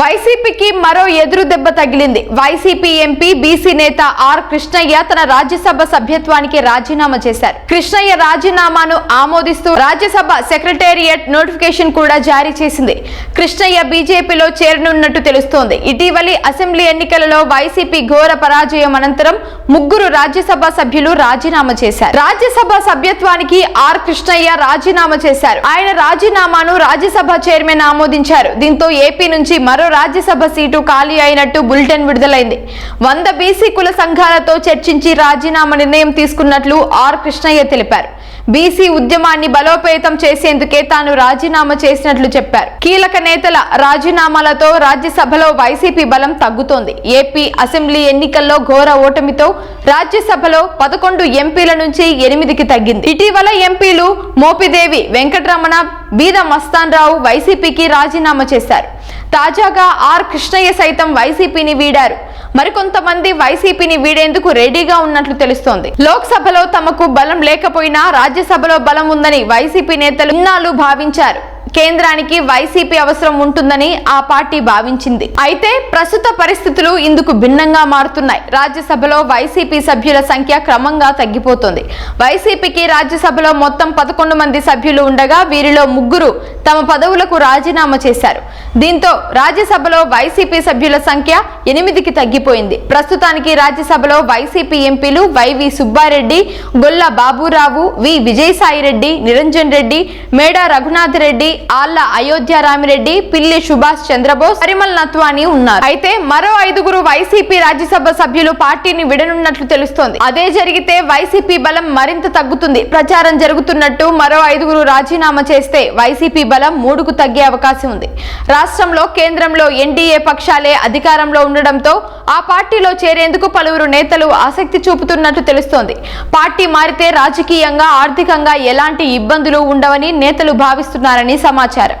వైసీపీకి మరో ఎదురు దెబ్బ తగిలింది. వైసీపీ ఎంపీ బీసీ నేత ఆర్ కృష్ణయ్య తన రాజ్యసభ సభ్యత్వానికి రాజీనామా చేశారు. కృష్ణయ్య రాజీనామాను ఆమోదిస్తూ రాజ్యసభ సెక్రటేరియట్ నోటిఫికేషన్ కూడా జారీ చేసింది. కృష్ణయ్య బీజేపీలో చేరనున్నట్టు తెలుస్తోంది. ఇటీవలి అసెంబ్లీ ఎన్నికలలో వైసీపీ ఘోర పరాజయం అనంతరం ముగ్గురు రాజ్యసభ సభ్యులు రాజీనామా చేశారు. రాజ్యసభ సభ్యత్వానికి ఆర్ కృష్ణయ్య రాజీనామా చేశారు. ఆయన రాజీనామాను రాజ్యసభ చైర్మన్ ఆమోదించారు. దీంతో ఏపీ నుంచి మరో రాజ్యసభ సీటు ఖాళీ అయినట్టు బులెటిన్ విడుదలైంది. వంద బీసీ కుల సంఘాలతో చర్చించి రాజీనామా నిర్ణయం తీసుకున్నట్లు ఆర్. కృష్ణయ్య తెలిపారు. బీసీ ఉద్యమాన్ని బలోపేతం చేసేందుకే తాను రాజీనామా చేసినట్లు చెప్పారు. కీలక నేతల రాజీనామాలతో రాజ్యసభలో వైసీపీ బలం తగ్గుతోంది. ఏపీ అసెంబ్లీ ఎన్నికల్లో ఘోర ఓటమితో రాజ్యసభలో పదకొండు ఎంపీల నుంచి ఎనిమిదికి తగ్గింది. ఇటీవల ఎంపీలు మోపిదేవి వెంకటరమణ బీద మస్తాన్ రావు వైసీపీకి రాజీనామా చేశారు. తాజాగా ఆర్ కృష్ణయ్య సైతం వైసీపీని వీడారు. మరికొంతమంది వైసీపీని వీడేందుకు రెడీగా ఉన్నట్లు తెలుస్తోంది. లోక్సభలో తమకు బలం లేకపోయినా రాజ్యసభలో బలం ఉందని వైసీపీ నేతలు ఇన్నాళ్ళు భావించారు. కేంద్రానికి వైసీపీ అవసరం ఉంటుందని ఆ పార్టీ భావించింది. అయితే ప్రస్తుత పరిస్థితులు ఇందుకు భిన్నంగా మారుతున్నాయి. రాజ్యసభలో వైసీపీ సభ్యుల సంఖ్య క్రమంగా తగ్గిపోతుంది. వైసీపీకి రాజ్యసభలో మొత్తం పదకొండు మంది సభ్యులు ఉండగా వీరిలో ముగ్గురు తమ పదవులకు రాజీనామా చేశారు. దీంతో రాజ్యసభలో వైసీపీ సభ్యుల సంఖ్య ఎనిమిదికి తగ్గిపోయింది. ప్రస్తుతానికి రాజ్యసభలో వైసీపీ ఎంపీలు వైవి సుబ్బారెడ్డి గొల్ల బాబురావు వి విజయసాయిరెడ్డి నిరంజన్ రెడ్డి మేడా రఘునాథ్ రెడ్డి ఆళ్ళ అయోధ్య రామిరెడ్డి పిల్లి సుభాష్ చంద్రబోస్ పరిమల్ నత్వాని ఉన్నారు. అయితే మరో ఐదుగురు వైసీపీ రాజ్యసభ సభ్యులు పార్టీని విడనున్నట్లు తెలుస్తోంది. అదే జరిగితే వైసీపీ బలం మరింత తగ్గుతుంది. ప్రచారం జరుగుతున్నట్టు మరో ఐదుగురు రాజీనామా చేస్తే వైసీపీ బలం మూడుకు తగ్గే అవకాశం ఉంది. రాష్ట్రంలో కేంద్రంలో ఎన్డీఏ పక్షాలే అధికారంలో ఉండడంతో ఆ పార్టీలో చేరేందుకు పలువురు నేతలు ఆసక్తి చూపుతున్నట్టు తెలుస్తోంది. పార్టీ మారితే రాజకీయంగా ఆర్థికంగా ఎలాంటి ఇబ్బందులు ఉండవని నేతలు భావిస్తున్నారని సమాచారం.